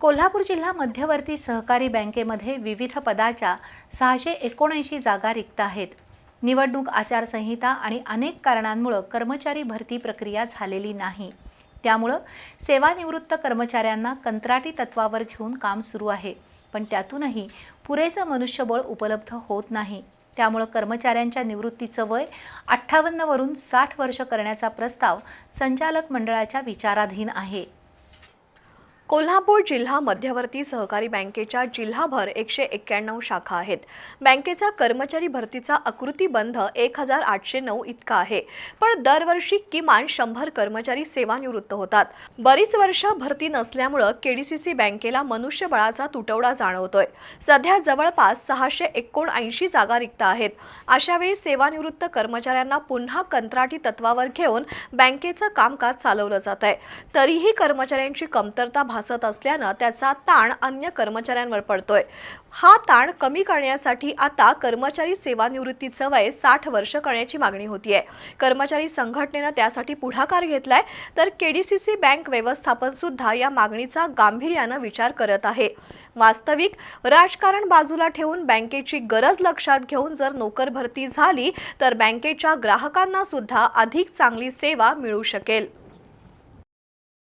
कोल्हापूर जिल्हा मध्यवर्ती सहकारी बँकेमध्ये विविध पदाच्या सहाशे एकोणऐंशी जागा रिक्त आहेत. निवडणूक आचारसंहिता आणि अनेक कारणांमुळं कर्मचारी भरती प्रक्रिया झालेली नाही. त्यामुळं सेवानिवृत्त कर्मचाऱ्यांना कंत्राटी तत्वावर घेऊन काम सुरू आहे. पण त्यातूनही पुरेसं मनुष्यबळ उपलब्ध होत नाही. त्यामुळं कर्मचाऱ्यांच्या निवृत्तीचं वय अठ्ठावन्नवरून साठ वर्ष करण्याचा प्रस्ताव संचालक मंडळाच्या विचाराधीन आहे. कोल्हापूर जिल्हा मध्यवर्ती सहकारी बँकेच्या जिल्हाभर एकशे एक्क्याण्णव शाखा आहेत. बँकेचा कर्मचारी भरतीचा आकृतीबंध एक हजार आठशे नऊ इतका आहे. पण दरवर्षी किमान शंभर कर्मचारी सेवानिवृत्त होतात. बरीच वर्ष भरती नसल्यामुळं केडीसीसी बँकेला मनुष्यबळाचा तुटवडा जाणवतोय. सध्या जवळपास सहाशे एकोणऐंशी जागा रिक्त आहेत. अशावेळी सेवानिवृत्त कर्मचाऱ्यांना पुन्हा कंत्राटी तत्वावर घेऊन बँकेचं कामकाज चालवलं जात आहे तरीही कर्मचाऱ्यांची कमतरता भासत असल्यानं त्याचा ताण अन्य कर्मचाऱ्यांवर पडतोय. हा ताण कमी करण्यासाठी आता कर्मचारी सेवानिवृत्तीचं वय साठ वर्ष करण्याची मागणी होतीये. कर्मचारी संघटनेनं त्यासाठी पुढाकार घेतलाय. तर केडीसीसी बँक व्यवस्थापन सुद्धा या मागणीचा गांभीर्यानं विचार करत आहे. वास्तविक राजकारण बाजूला ठेवून बँकेची गरज लक्षात घेऊन जर नोकर भरती झाली तर बँकेच्या ग्राहकांना सुद्धा अधिक चांगली सेवा मिळू शकेल.